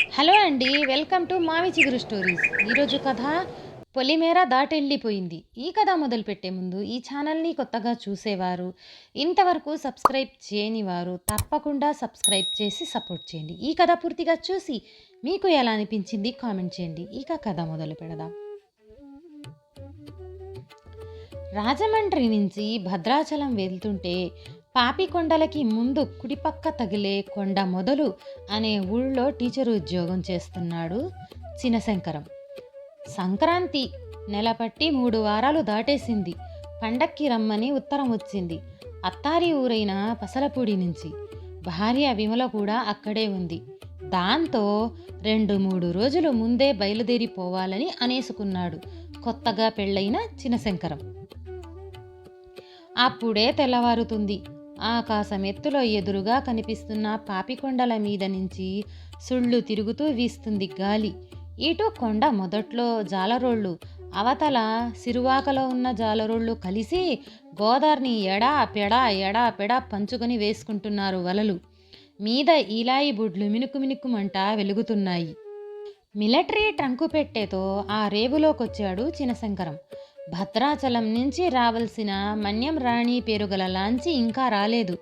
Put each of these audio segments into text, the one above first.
Hello అండి welcome to మావి చిగురు స్టోరీస్. ఈరోజు కథ పొలిమేర దాటెళ్ళిపోయింది. ఈ కథ మొదలుపెట్టే ముందు ఈ ఛానల్ని కొత్తగా చూసేవారు ఇంతవరకు సబ్స్క్రైబ్ చేయని వారు తప్పకుండా సబ్స్క్రైబ్ చేసి సపోర్ట్ చేయండి. ఈ కథ పూర్తిగా చూసి మీకు ఎలా అనిపించింది కామెంట్ చేయండి. ఇక కథ మొదలు పెడదాం. రాజమండ్రి నుంచి భద్రాచలం వెళ్తుంటే పాపికొండలకి ముందు కుడిపక్క తగిలే కొండ మొదలు అనే ఊళ్ళో టీచర్ ఉద్యోగం చేస్తున్నాడు చినశంకరం సంక్రాంతి నెలపట్టి మూడు వారాలు దాటేసింది. పండక్కి రమ్మని ఉత్తరం వచ్చింది. అత్తారి ఊరైన పసలపూడి నుంచి. భార్య విమల కూడా అక్కడే ఉంది. దాంతో రెండు మూడు రోజులు ముందే బయలుదేరిపోవాలని అనేసుకున్నాడు కొత్తగా పెళ్ళైన చినశంకరం అప్పుడే తెల్లవారుతుంది. ఆకాశం ఎత్తులో ఎదురుగా కనిపిస్తున్న పాపికొండల మీద నుంచి సుళ్ళు తిరుగుతూ వీస్తుంది గాలి. ఇటు కొండ మొదట్లో జాలరోళ్ళు అవతల సిరువాకలో ఉన్న జాలరోళ్ళు కలిసి గోదావరిని ఎడా పెడా ఎడా పెడా పంచుకొని వేసుకుంటున్నారు వలలు. మీద ఈలాయి బుడ్లు మినుకు మినుకుమంట వెలుగుతున్నాయి. మిలిటరీ ట్రంకు పెట్టేతో ఆ రేవులోకొచ్చాడు చినశంకరం. భద్రాచలం నుంచి రావలసిన మన్యం రాణి పేరుగల లాంచి ఇంకా రాలేదు.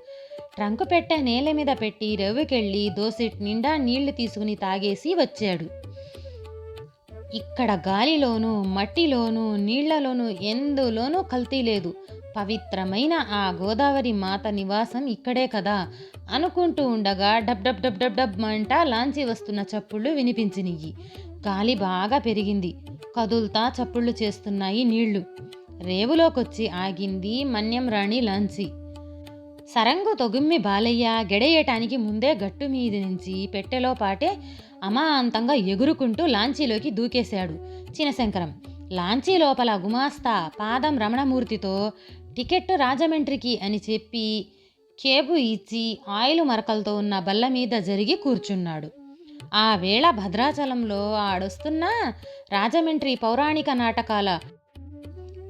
ట్రంకు పెట్టె నేల మీద పెట్టి రేవుకెళ్ళి దోసెట్ నిండా నీళ్ళు తీసుకుని తాగేసి వచ్చాడు. ఇక్కడ గాలిలోనూ మట్టిలోనూ నీళ్ళలోనూ ఎందులోనూ కల్తీ లేదు. పవిత్రమైన ఆ గోదావరి మాత నివాసం ఇక్కడే కదా అనుకుంటూ ఉండగా డబ్ డబ్ డబ్ డబ్ డబ్ మంట లాంచి వస్తున్న చప్పుళ్ళు వినిపించినియ్యి. గాలి బాగా పెరిగింది. కదుల్తా చప్పుళ్ళు చేస్తున్నాయి నీళ్ళు. రేవులోకొచ్చి ఆగింది మన్యం రాణి లాంచి సరంగు తొగుమ్మి బాలయ్య గెడేయటానికి ముందే గట్టు మీద నుంచి పెట్టెలో పాటే అమాంతంగా ఎగురుకుంటూ లాంచీలోకి దూకేశాడు చినశంకరం. లాంచీ లోపల గుమాస్తా పాదం రమణమూర్తితో టికెట్ రాజమండ్రికి అని చెప్పి కేబు ఇచ్చి ఆయిల్ మరకలతో ఉన్న బల్ల మీద జరిగి కూర్చున్నాడు. ఆ వేళ భద్రాచలంలో ఆడొస్తున్న రాజమండ్రి పౌరాణిక నాటకాల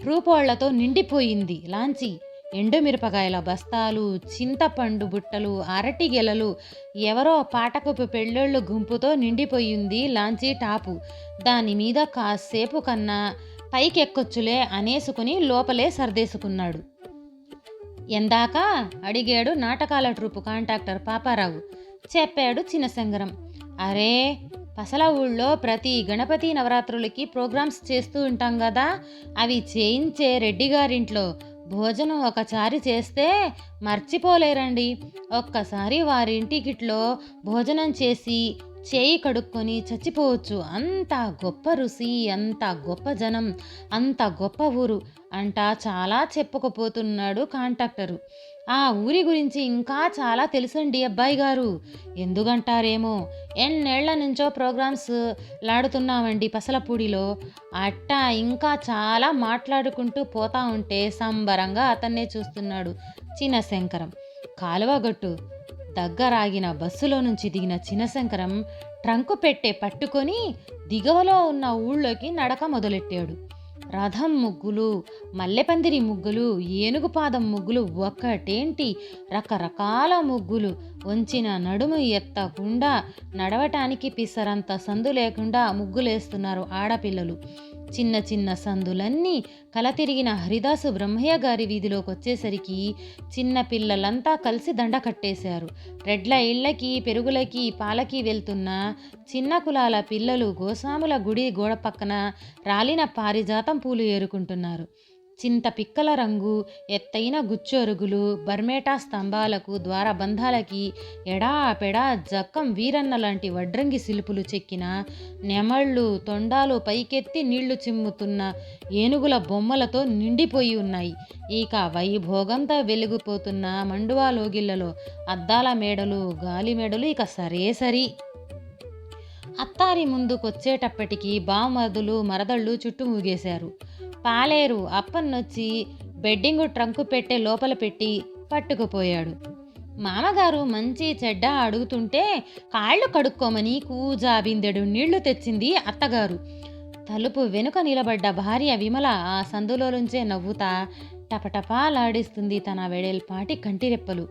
రూపోళ్ళతో నిండిపోయింది లాంచి. ఎండుమిరపకాయల బస్తాలు చింతపండు బుట్టలు అరటి గెలలు ఎవరో పాటకపు పెళ్ళోళ్ళు గుంపుతో నిండిపోయింది లాంచీ టాపు. దాని మీద కాసేపు కన్నా పైకెక్కొచ్చులే అనేసుకుని లోపలే సర్దేసుకున్నాడు. ఎందాక అడిగాడు నాటకాల ట్రూపు కాంట్రాక్టర్ పాపారావు. చెప్పాడు చిన్నశంగరం అరే పసల ఊళ్ళో ప్రతి గణపతి నవరాత్రులకి ప్రోగ్రామ్స్ చేస్తూ ఉంటాం కదా అవి చేయించే రెడ్డి గారింట్లో భోజనం ఒకసారి చేస్తే మర్చిపోలేరండి. ఒక్కసారి వారింటికిట్లో భోజనం చేసి చేయి కడుక్కొని చచ్చిపోవచ్చు. అంత గొప్ప రుచి అంత గొప్ప జనం అంత గొప్ప ఊరు అంట చాలా చెప్పుకపోతున్నాడు కాంట్రాక్టరు. ఆ ఊరి గురించి ఇంకా చాలా తెలుసండి అబ్బాయి గారు. ఎందుకంటారేమో ఎన్నేళ్ళ నుంచో ప్రోగ్రామ్స్ లాడుతున్నామండి పసలపూడిలో. అట్టా ఇంకా చాలా మాట్లాడుకుంటూ పోతా ఉంటే సంబరంగా అతన్నే చూస్తున్నాడు చిన్న శంకరం. కాలువగట్టు దగ్గరాగిన బస్సులో నుంచి దిగిన చినశంకరం ట్రంకు పెట్టే పట్టుకొని దిగవలో ఉన్న ఊళ్ళోకి నడక మొదలెట్టాడు. రథం ముగ్గులు మల్లెపందిరి ముగ్గులు ఏనుగు పాదం ముగ్గులు ఒక్కటేంటి? రకరకాల ముగ్గులు. వంచిన నడుము ఎత్తకుండా నడవటానికి పిసరంత సందు లేకుండా ముగ్గులేస్తున్నారు ఆడపిల్లలు. చిన్న చిన్న సందులన్నీ కలతిరిగిన హరిదాసు బ్రహ్మయ్య గారి వీధిలోకి వచ్చేసరికి చిన్న పిల్లలంతా కలిసి దండ కట్టేశారు. రెడ్ల ఇళ్ళకి పెరుగులకి పాలకి వెళ్తున్న చిన్న కులాల పిల్లలు గోసాముల గుడి గోడ పక్కన రాలిన పారిజాతం పూలు ఏరుకుంటున్నారు. చింత పిక్కల రంగు ఎత్తైన గుచ్చొరుగులు బర్మేటా స్తంభాలకు ద్వారబంధాలకి ఎడా పెడా జక్కం వీరన్న లాంటి వడ్రంగి శిల్పులు చెక్కిన నెమళ్ళు తొండాలు పైకెత్తి నీళ్ళు చిమ్ముతున్న ఏనుగుల బొమ్మలతో నిండిపోయి ఉన్నాయి. ఇక వైభోగంతా వెలిగిపోతున్న మండువా లోగిళ్ళలో అద్దాల మేడలు గాలి మేడలు ఇక సరే సరి. అత్తారి ముందుకొచ్చేటప్పటికి బామరుదులు మరదళ్ళు చుట్టుముగేశారు. పాలేరు అప్పన్నొచ్చి బెడ్డింగు ట్రంకు పెట్టే లోపల పెట్టి పట్టుకుపోయాడు. మామగారు మంచి చెడ్డ అడుగుతుంటే కాళ్ళు కడుక్కోమని కూజా బిందెడు నీళ్ళు తెచ్చింది అత్తగారు. తలుపు వెనుక నిలబడ్డ భార్య విమల ఆ సందులో నుంచే నవ్వుతా టపటపాలాడిస్తుంది తన వెడల్పాటి కంటిరెప్పలు.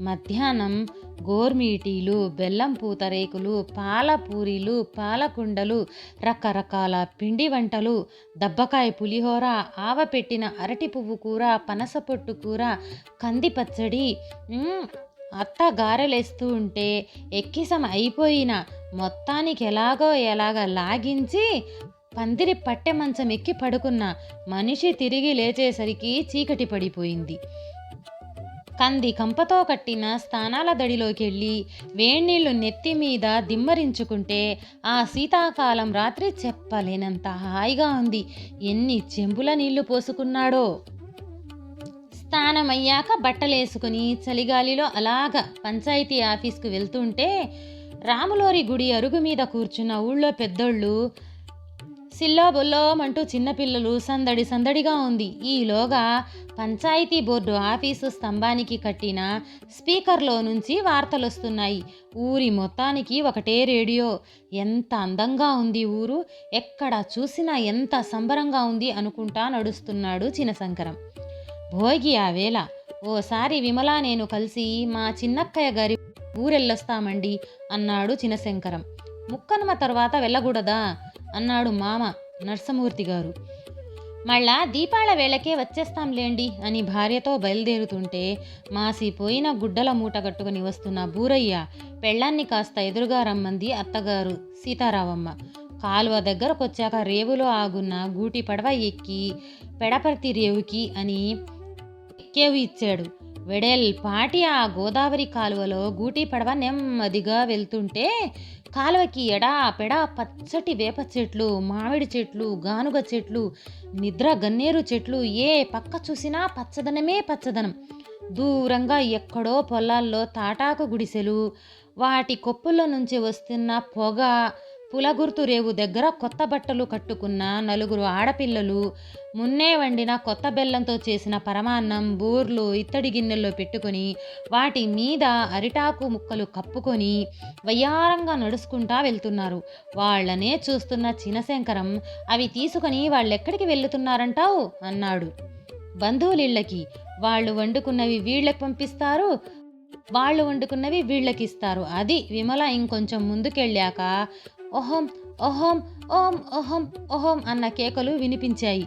మధ్యాహ్నం గోర్మీటీలు బెల్లం పూతరేకులు పాలపూరీలు పాలకుండలు రకరకాల పిండి వంటలు దబ్బకాయ పులిహోర ఆవపెట్టిన అరటి పువ్వు కూర పనస పొట్టు కూర కంది పచ్చడి అత్త గారెలేస్తూ ఉంటే ఎక్కిసం అయిపోయిన మొత్తానికి ఎలాగో ఎలాగ లాగించి పందిరి పట్టె మంచం ఎక్కి పడుకున్న మనిషి తిరిగి లేచేసరికి చీకటి పడిపోయింది. కంది కంపతో కట్టిన స్థానాల దడిలోకి వెళ్ళి వేణీళ్ళు నెత్తి మీద దిమ్మరించుకుంటే ఆ శీతాకాలం రాత్రి చెప్పలేనంత హాయిగా ఉంది. ఎన్ని చెంబుల నీళ్ళు పోసుకున్నాడో! స్నానమయ్యాక బట్టలేసుకుని చలిగాలిలో అలాగ పంచాయతీ ఆఫీస్కు వెళ్తుంటే రాములోరి గుడి అరుగు మీద కూర్చున్న ఊళ్ళో పెద్దోళ్ళు సిల్లో అంటూ చిన్నపిల్లలు సందడి సందడిగా ఉంది. ఈలోగా పంచాయతీ బోర్డు ఆఫీసు స్తంభానికి కట్టిన స్పీకర్లో నుంచి వార్తలు వస్తున్నాయి ఊరి మొత్తానికి ఒకటే రేడియో. ఎంత అందంగా ఉంది ఊరు. ఎక్కడ చూసినా ఎంత సంబరంగా ఉంది అనుకుంటా నడుస్తున్నాడు చినశంకరం భోగి ఆ వేళ. ఓసారి విమల నేను కలిసి మా చిన్నక్కయ్య గారి ఊరెళ్ళొస్తామండి అన్నాడు చినశంకరం ముక్కనుమ తర్వాత వెళ్ళకూడదా? అన్నాడు మామ నర్సమూర్తి గారు. మళ్ళా దీపాల వేళకే వచ్చేస్తాంలేండి అని భార్యతో బయలుదేరుతుంటే మాసిపోయిన గుడ్డల మూట కట్టుకుని వస్తున్న బూరయ్య పెళ్ళాన్ని కాస్త ఎదురుగా రమ్మంది అత్తగారు సీతారావమ్మ. కాలువ దగ్గరకొచ్చాక రేవులో ఆగున్న గూటి పడవ ఎక్కి పెడపర్తి రేవుకి అని ఎక్కేవి ఇచ్చాడు. వెడెల్ పాటి ఆ గోదావరి కాలువలో గూటి పడవ నెమ్మదిగా వెళ్తుంటే కాలువకి ఎడా పెడా పచ్చటి వేప చెట్లు మామిడి చెట్లు గానుగ చెట్లు నిద్ర గన్నేరు చెట్లు ఏ పక్క చూసినా పచ్చదనమే పచ్చదనం. దూరంగా ఎక్కడో పొలాల్లో తాటాకు గుడిసెలు వాటి కొప్పుల్లో నుంచి వస్తున్న పొగ పులగుర్తు రేవు దగ్గర కొత్త బట్టలు కట్టుకున్న నలుగురు ఆడపిల్లలు మున్నే వండిన కొత్త బెల్లంతో చేసిన పరమాన్నం బూర్లు ఇత్తడి గిన్నెల్లో పెట్టుకొని వాటి మీద అరిటాకు ముక్కలు కప్పుకొని వయ్యారంగా నడుచుకుంటా వెళ్తున్నారు. వాళ్ళనే చూస్తున్న చినశంకరం అవి తీసుకొని వాళ్ళెక్కడికి వెళ్తున్నారంటావు అన్నాడు. బంధువులిళ్ళకి. వాళ్ళు వండుకున్నవి వీళ్ళకి పంపిస్తారు. వాళ్ళు వండుకున్నవి వీళ్ళకి ఇస్తారు అది విమల ఇంకొంచెం ముందుకెళ్ళాక ఓహం ఓహం ఓం ఓహం ఓహం అన్న కేకలు వినిపించాయి.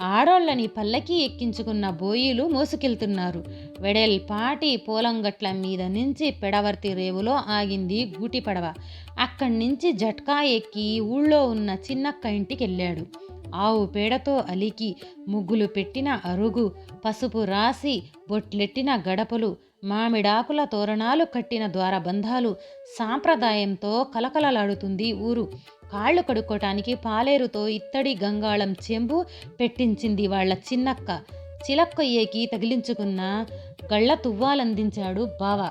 ఆడోళ్ళని పల్లకి ఎక్కించుకున్న బోయిలు మోసుకెళ్తున్నారు. వెడల్పాటి పోలంగట్ల మీద నుంచి పెడవర్తి రేవులో ఆగింది గూటి పడవ. అక్కడి నుంచి జట్కా ఎక్కి ఊళ్ళో ఉన్న చిన్నక్క ఇంటికి వెళ్ళాడు ఆవు పేడతో అలికి ముగ్గులు పెట్టిన అరుగు పసుపు రాసి బొట్లెట్టిన గడపలు మామిడాకుల తోరణాలు కట్టిన ద్వారబంధాలు సాంప్రదాయంతో కలకలలాడుతుంది ఊరు. కాళ్ళు కడుక్కోటానికి పాలేరుతో ఇత్తడి గంగాళం చెంబు పెట్టించింది వాళ్ళ చిన్నక్క. చిలక్కొయ్యేకి తగిలించుకున్న గళ్ళ తువ్వాలందించాడు బావ.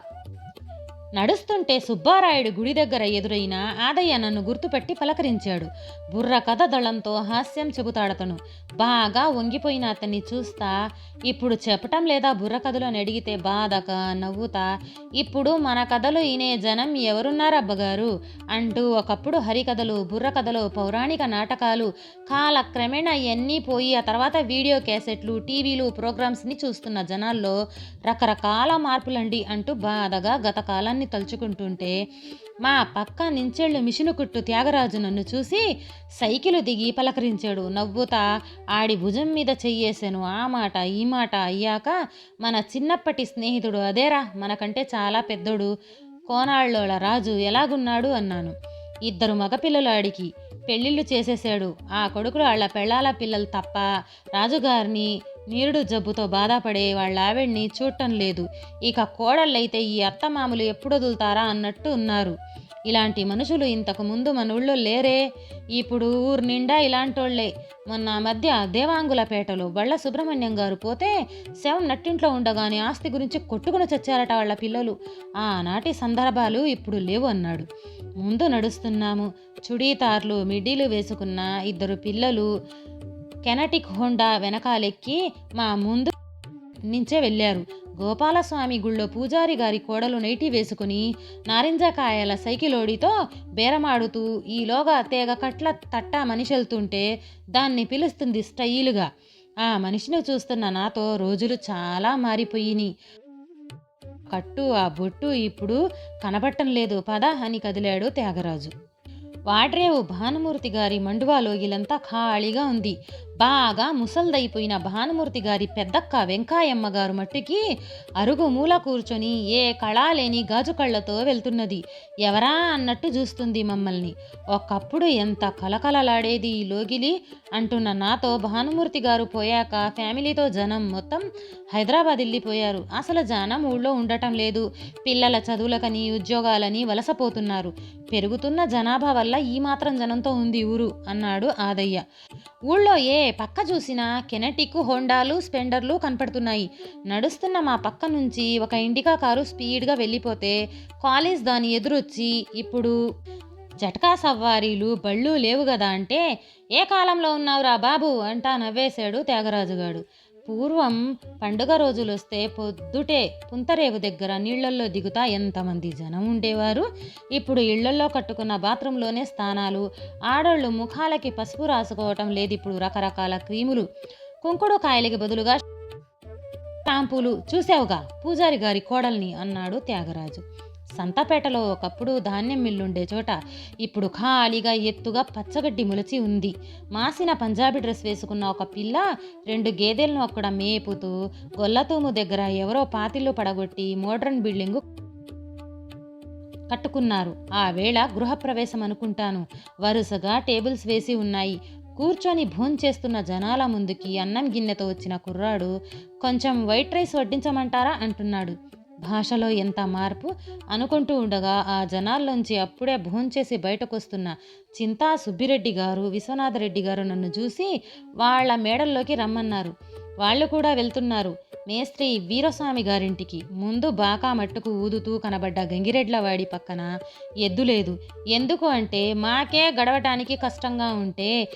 నడుస్తుంటే సుబ్బారాయుడు గుడి దగ్గర ఎదురైన ఆదయ్య నన్ను గుర్తుపెట్టి పలకరించాడు. బుర్ర కథ దళంతో హాస్యం చెబుతాడతను బాగా వంగిపోయిన అతన్ని చూస్తా ఇప్పుడు చెప్పటం లేదా బుర్ర కథలు అని అడిగితే బాధక నవ్వుతా ఇప్పుడు మన కథలు ఇనే జనం ఎవరున్నారబ్బగారు అంటూ ఒకప్పుడు హరికథలు బుర్ర కథలు పౌరాణిక నాటకాలు కాలక్రమేణా ఇవన్నీ పోయి ఆ తర్వాత వీడియో క్యాసెట్లు టీవీలు ప్రోగ్రామ్స్ని చూస్తున్న జనాల్లో రకరకాల మార్పులండి అంటూ బాధగా గతకాలం కాలాన్ని తలుచుకుంటుంటే మా పక్క నించెళ్ళు మిషను కుట్టు త్యాగరాజు నన్ను చూసి సైకిలు దిగి పలకరించాడు. నవ్వుతా ఆడి భుజం మీద చెయ్యేశాను. ఆ మాట ఈ మాట అయ్యాక మన చిన్నప్పటి స్నేహితుడు అదేరా మనకంటే చాలా పెద్దోడు. కోనాళ్ళోళ రాజు ఎలాగున్నాడు? అన్నాను. ఇద్దరు మగపిల్లలు ఆడికి పెళ్ళిళ్ళు చేసేశాడు. ఆ కొడుకులు వాళ్ళ పెళ్ళాల పిల్లలు తప్ప రాజుగారిని నీరుడు జబ్బుతో బాధపడే వాళ్ళ ఆవిడ్ని చూడటం లేదు. ఇక కోడళ్ళైతే ఈ అత్తమామలు ఎప్పుడు వదులుతారా అన్నట్టు ఉన్నారు. ఇలాంటి మనుషులు ఇంతకు ముందు మన ఊళ్ళో లేరే. ఇప్పుడు ఊరు నిండా ఇలాంటోళ్ళే. మొన్న మధ్య దేవాంగులపేటలో బళ్ళ సుబ్రహ్మణ్యం గారు పోతే శవం నట్టింట్లో ఉండగానే ఆస్తి గురించి కొట్టుకుని చచ్చారట వాళ్ళ పిల్లలు. ఆనాటి సందర్భాలు ఇప్పుడు లేవు అన్నాడు. ముందు నడుస్తున్నాము. చుడీతార్లు మిడ్డీలు వేసుకున్న ఇద్దరు పిల్లలు కెనటిక్ హోండా వెనకాలెక్కి మా ముందు నుంచే వెళ్ళారు. గోపాలస్వామి గుళ్ళో పూజారి గారి కోడలు నైటి వేసుకుని నారింజకాయల సైకిలోడితో బేరమాడుతూ ఈలోగా తేగ కట్ల తట్ట మనిషి వెళ్తుంటే దాన్ని పిలుస్తుంది స్టైలుగా. ఆ మనిషిని చూస్తున్న నాతో రోజులు చాలా మారిపోయినాయి. కట్టు ఆ బొట్టు ఇప్పుడు కనబట్టం లేదు. పద అని కదిలాడు త్యాగరాజు. వాడ్రేవు భానుమూర్తి గారి మండువా లోగిలంతా ఖాళీగా ఉంది. బాగా ముసల్దైపోయిన భానుమూర్తి గారి పెద్దక్క వెంకాయమ్మ గారు మట్టికి అరుగు మూల కూర్చొని ఏ కళా లేని గాజు కళ్ళతో వెళ్తున్నది. ఎవరా అన్నట్టు చూస్తుంది మమ్మల్ని. ఒకప్పుడు ఎంత కలకలలాడేది ఈ లోగిలి అంటున్న నాతో భానుమూర్తి గారు పోయాక ఫ్యామిలీతో జనం మొత్తం హైదరాబాద్ వెళ్ళిపోయారు అసలు జనం ఊళ్ళో ఉండటం లేదు. పిల్లల చదువులకని ఉద్యోగాలని వలసపోతున్నారు. పెరుగుతున్న జనాభా వల్ల ఈ మాత్రం జనంతో ఉంది ఊరు అన్నాడు ఆదయ్య. ఊళ్ళో ఏ పక్క చూసినా కెనటిక్ హోండాలు స్పెండర్లు కనపడుతున్నాయి. నడుస్తున్న మా పక్క నుంచి ఒక ఇండికా కారు స్పీడ్గా వెళ్ళిపోతే కాలేజ్ దాని ఎదురొచ్చి ఇప్పుడు జటకా సవ్వారీలు బళ్ళు లేవు కదా అంటే ఏ కాలంలో ఉన్నావురా బాబు? అంటా నవ్వేశాడు త్యాగరాజుగాడు. పూర్వం పండుగ రోజులు వస్తే పొద్దుటే పుంతరేవు దగ్గర నీళ్ళల్లో దిగుతా ఎంతమంది జనం ఉండేవారు. ఇప్పుడు ఇళ్ళల్లో కట్టుకున్న బాత్రూంలోనే స్థానాలు ఆడోళ్ళు ముఖాలకి పసుపు రాసుకోవటం లేదు ఇప్పుడు రకరకాల క్రీములు. కుంకుడు కాయలకి బదులుగా షాంపూలు. చూసావుగా? పూజారి గారి కోడల్ని అన్నాడు త్యాగరాజు. సంతపేటలో ఒకప్పుడు ధాన్యం మిల్లుండే చోట ఇప్పుడు ఖాళీగా ఎత్తుగా పచ్చగడ్డి మొలిచి ఉంది. మాసిన పంజాబీ డ్రెస్ వేసుకున్న ఒక పిల్ల రెండు గేదెలను అక్కడ మేపుతూ గొల్లతూము దగ్గర ఎవరో పాతిళ్ళు పడగొట్టి మోడ్రన్ బిల్డింగు కట్టుకున్నారు. ఆ వేళ గృహప్రవేశం అనుకుంటాను. వరుసగా టేబుల్స్ వేసి ఉన్నాయి. కూర్చొని భోంచేస్తున్న జనాల ముందుకి అన్నం గిన్నెతో వచ్చిన కుర్రాడు కొంచెం వైట్ రైస్ వడ్డించమంటారా? అంటున్నాడు. భాషలో ఎంత మార్పు అనుకుంటూ ఉండగా ఆ జనాల్లోంచి అప్పుడే భోంచేసి బయటకొస్తున్న చింతా సుబ్బిరెడ్డి గారు విశ్వనాథరెడ్డి గారు నన్ను చూసి వాళ్ళ మేడల్లోకి రమ్మన్నారు. వాళ్ళు కూడా వెళ్తున్నారు. మేస్త్రి వీరస్వామి గారింటికి. ముందు బాకా మట్టుకు ఊదుతూ కనబడ్డ గంగిరెడ్లవాడి పక్కన ఎద్దు లేదు. ఎందుకు అంటే మాకే గడవటానికి కష్టంగా ఉంటే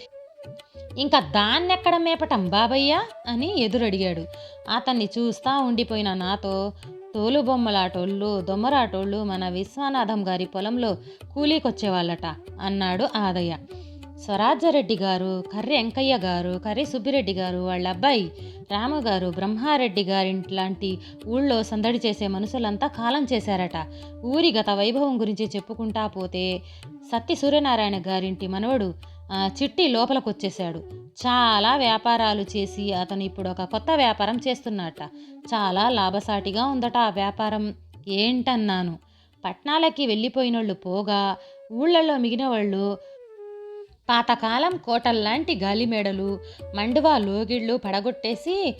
ఇంకా దాన్నెక్కడ మేపటం బాబయ్య అని ఎదురడిగాడు. అతన్ని చూస్తా ఉండిపోయిన నాతో తోలుబొమ్మలాటోళ్ళు దొమ్మరాటోళ్ళు మన విశ్వనాథం గారి పొలంలో కూలీకొచ్చేవాళ్ళట అన్నాడు ఆదయ్య. స్వరాజ్యరెడ్డి గారు కర్రి వెంకయ్య గారు కర్రి సుబ్బిరెడ్డి గారు వాళ్ళ అబ్బాయి రాము గారు బ్రహ్మారెడ్డి గారింట్లాంటి ఊళ్ళో సందడి చేసే మనుషులంతా కాలం చేశారట. ఊరి గత వైభవం గురించి చెప్పుకుంటా పోతే సత్తి సూర్యనారాయణ గారింటి మనవడు చిట్టి లోపలికి వచ్చేసాడు చాలా వ్యాపారాలు చేసి అతను ఇప్పుడు ఒక కొత్త వ్యాపారం చేస్తున్నట్ట చాలా లాభసాటిగా ఉందట ఆ వ్యాపారం. ఏంటన్నాను? పట్నాలకి వెళ్ళిపోయినోళ్ళు పోగా ఊళ్ళల్లో మిగిలిన వాళ్ళు పాతకాలం కోటల్లాంటి గాలిమేడలు మండువా లోగిళ్ళు పడగొట్టేసి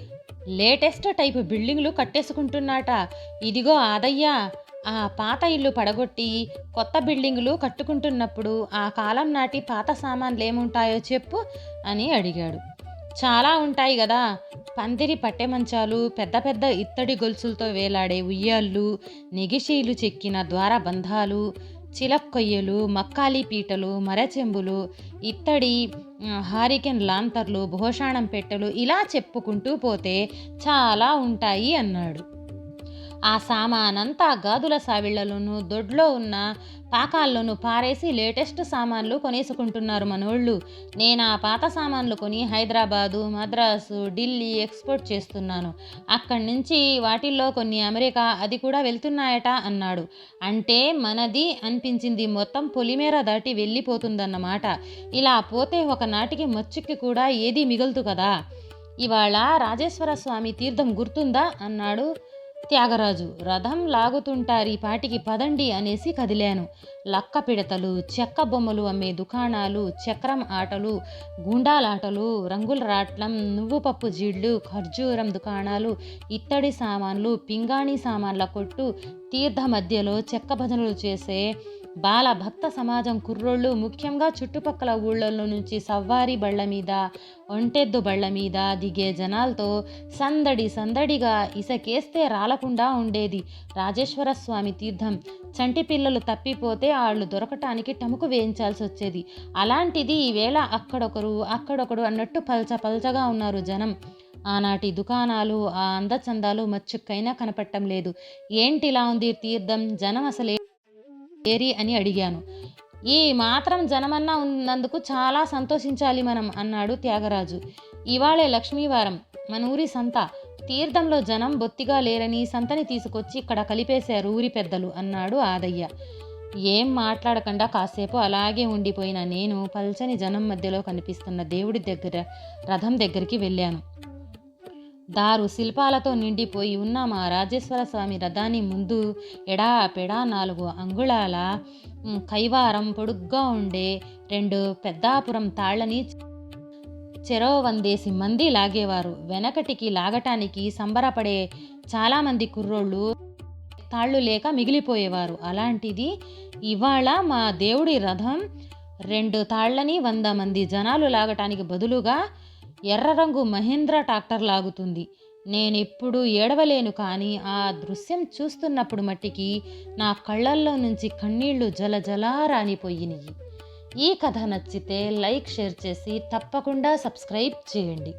లేటెస్ట్ టైపు బిల్డింగ్లు కట్టేసుకుంటున్నాట. ఇదిగో ఆదయ్య ఆ పాత ఇల్లు పడగొట్టి కొత్త బిల్డింగులు కట్టుకుంటున్నప్పుడు ఆ కాలం నాటి పాత సామాన్లు ఏముంటాయో చెప్పు అని అడిగాడు. చాలా ఉంటాయి కదా పందిరి పట్టె మంచాలు పెద్ద పెద్ద ఇత్తడి గొలుసులతో వేలాడే ఉయ్యాళ్ళు నెగిషీలు చెక్కిన ద్వారబంధాలు చిలక్కొయ్యలు మక్కాలి పీటలు మరచెంబులు ఇత్తడి హారికెన్ లాంతర్లు భోషాణం పెట్టెలు ఇలా చెప్పుకుంటూ పోతే చాలా ఉంటాయి అన్నాడు. ఆ సామానంతా గాదుల సావిళ్ళలోనూ దొడ్లో ఉన్న పాకాల్లోనూ పారేసి లేటెస్ట్ సామాన్లు కొనేసుకుంటున్నారు మనోళ్ళు. నేను ఆ పాత సామాన్లు కొని హైదరాబాదు మద్రాసు ఢిల్లీ ఎక్స్పోర్ట్ చేస్తున్నాను. అక్కడి నుంచి వాటిల్లో కొన్ని అమెరికా అది కూడా వెళ్తున్నాయట అన్నాడు. అంటే మనది అనిపించింది మొత్తం పొలిమేర దాటి వెళ్ళిపోతుందన్నమాట. ఇలా పోతే ఒకనాటికి మచ్చుకి కూడా ఏది మిగులుతు కదా. ఇవాళ రాజేశ్వర స్వామి తీర్థం గుర్తుందా అన్నాడు త్యాగరాజు రథం లాగుతుంటారి పాటికి పదండి అనేసి కదిలాను. లక్క పిడతలు చెక్క బొమ్మలు అమ్మే దుకాణాలు చక్రం ఆటలు గుండాలాటలు రంగుల రాట్లం నువ్వు పప్పు జీళ్ళు ఖర్జూరం దుకాణాలు ఇత్తడి సామాన్లు పింగాణి సామాన్ల కొట్టు తీర్థ మధ్యలో చెక్క భజనలు చేసే బాల భక్త సమాజం కుర్రోళ్ళు ముఖ్యంగా చుట్టుపక్కల ఊళ్ళల్లో నుంచి సవ్వారి బళ్ళ మీద ఒంటెద్దు బళ్ళ మీద దిగే జనాలతో సందడి సందడిగా ఇసకేస్తే రాలకుండా ఉండేది. రాజేశ్వర స్వామి తీర్థం చంటి పిల్లలు తప్పిపోతే వాళ్ళు దొరకటానికి టముకు వేయించాల్సి వచ్చేది అలాంటిది ఈవేళ అక్కడొకరు అక్కడొకడు అన్నట్టు పల్చ పల్చగా ఉన్నారు జనం. ఆనాటి దుకాణాలు ఆ అందచందాలు మచ్చుక్కైనా కనపడటం లేదు ఏంటిలా ఉంది తీర్థం? జనం అసలే ఏరి అని అడిగాను. ఈ మాత్రం జనమన్నా ఉన్నందుకు చాలా సంతోషించాలి మనం అన్నాడు త్యాగరాజు. ఇవాళే లక్ష్మీవారం. మన ఊరి సంత. తీర్థంలో జనం బొత్తిగా లేరని సంతని తీసుకొచ్చి ఇక్కడ కలిపేశారు ఊరి పెద్దలు అన్నాడు ఆదయ్య. ఏం మాట్లాడకుండా కాసేపు అలాగే ఉండిపోయిన నేను పల్చని జనం మధ్యలో కనిపిస్తున్న దేవుడి దగ్గర రథం దగ్గరికి వెళ్ళాను. దారు శిల్పాలతో నిండిపోయి ఉన్న మా రాజేశ్వర స్వామి రథాన్ని ముందు ఎడా పెడా నాలుగు అంగుళాల కైవారం పొడుగ్గా ఉండే రెండు పెద్దాపురం తాళ్ళని చెరో వందేసి మంది లాగేవారు. వెనకటికి లాగటానికి సంబరపడే చాలామంది కుర్రోళ్ళు తాళ్ళు లేక మిగిలిపోయేవారు. అలాంటిది ఇవాళ మా దేవుడి రథం రెండు తాళ్ళని వంద మంది జనాలు లాగటానికి బదులుగా ఎర్ర రంగు మహేంద్ర ట్రాక్టర్ లాగుతుంది. నేనెప్పుడు ఏడవలేను కానీ ఆ దృశ్యం చూస్తున్నప్పుడు మట్టికి నా కళ్ళల్లో నుంచి కన్నీళ్ళు జలజలా రానిపోయినాయి ఈ కథ నచ్చితే లైక్ షేర్ చేసి తప్పకుండా సబ్స్క్రైబ్ చేయండి.